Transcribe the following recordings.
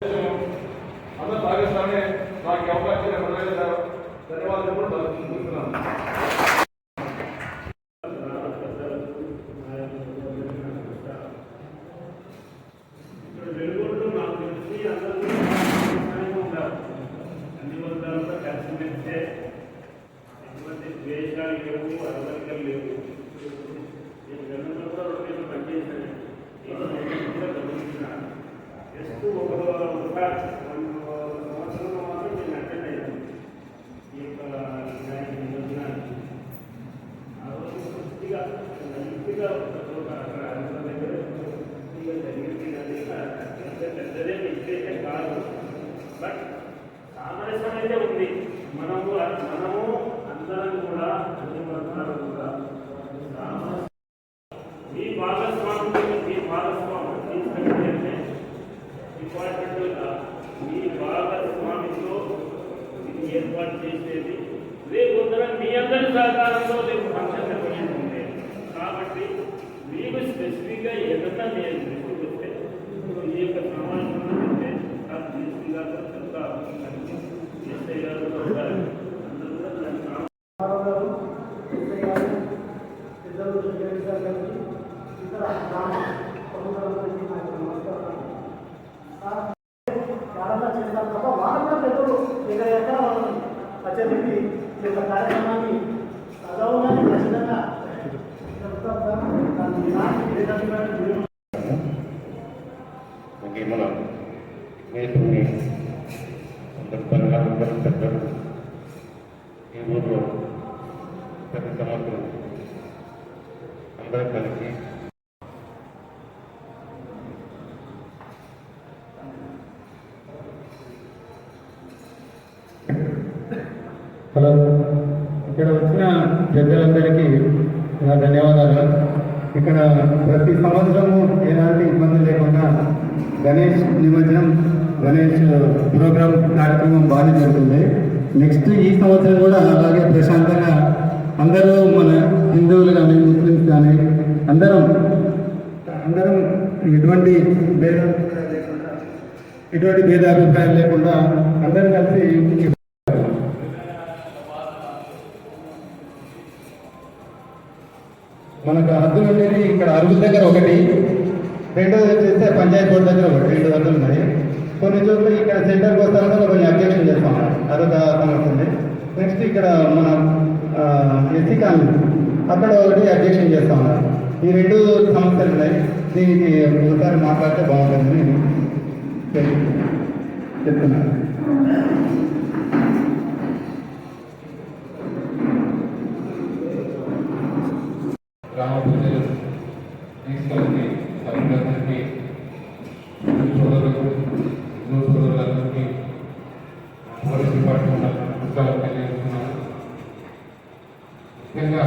అందరూ భాగస్వామి నాకు అవకాశం ఇచ్చిన ధన్యవాదాలు కూడా తెలుపుతున్నాను నాకు ద్వేషాలు లేవు అరవరికలు లేవు. నేను గతంలో కూడా రెండు పనిచేశాను. ఏదో జస్ట్ ఒక ఒక సంవత్సరంలో మాత్రం నేను అటెండ్ అయ్యాను ఈ యొక్క న్యాయ ఆ రోజు పూర్తిగా నైతిగా ఒక చోట అక్కడ దగ్గర పూర్తిగా జరిగింది పెద్దదే కాదు బట్ సామరస్యం అయితే ఉంది. మనము మనము అందరం కూడా అన్ని వర్గాలు చేసేది రేపు పొద్దున మీ అందరి సహకారంలో రేపు ఫంక్షన్ నిర్వహిస్తుంది కాబట్టి మీకు స్పెసిఫిక్గా ఏదన్నా నేను తీసుకొస్తే ఈ యొక్క సమావేశంలో ఉంటే ఆ డిఎస్పీ గారు చెప్తారు ఎస్ఐ గారు కూడా ఈ యొక్క కార్యక్రమాన్ని సజావుగానే ఖచ్చితంగా దాన్ని మన స్నేహితుల్ని సందర్భంగా పెద్దలు ఈ ఊర్లో కలిసి హలో ఇక్కడ వచ్చిన పెద్దలందరికీ నా ధన్యవాదాలు. ఇక్కడ ప్రతి సంవత్సరము ఎలాంటి ఇబ్బంది లేకుండా గణేష్ నిమజ్జనం గణేష్ ప్రోగ్రామ్ కార్యక్రమం బాగా జరుగుతుంది. నెక్స్ట్ ఈ సంవత్సరం కూడా అలాగే ప్రశాంతంగా అందరూ మన హిందువులు కానీ ముస్లిమ్స్ కానీ అందరం అందరం ఎటువంటి భేద ఎటువంటి భేదాభిప్రాయం లేకుండా అందరం కలిసి మనకు హద్దులు ఉండేది ఇక్కడ అరుగు దగ్గర ఒకటి రెండోది వచ్చేస్తే పంచాయతీ బోర్డు దగ్గర ఒకటి రెండు హద్దులు ఉన్నాయి. కొన్ని చోట్ల ఇక్కడ సెంటర్కి వస్తాను కొన్ని కొంచెం అబ్జెక్షన్ చేస్తాం. అదొక సమస్య ఉంది నెక్స్ట్ ఇక్కడ మన ఎస్సీ కాలనీ అక్కడ ఒకటి అబ్జెక్షన్ చేస్తాం. ఈ రెండు సమస్యలు ఉన్నాయి. దీనికి ఒకసారి మాట్లాడితే బాగుంటుందని చెప్తున్నాను. తీసుకెళ్ళి సభ్యులందరికీ డిపార్ట్మెంట్ ఉద్యోగం తెలియజేస్తున్నాను. ముఖ్యంగా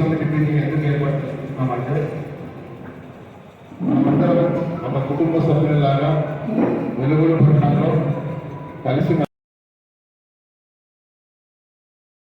కమిటీ మీటింగ్ ఎందుకు ఏర్పాటు చేస్తున్నామంటే మనందరం ఒక కుటుంబ సభ్యులలాగా వెలుగుల పట్టణంలో కలిసి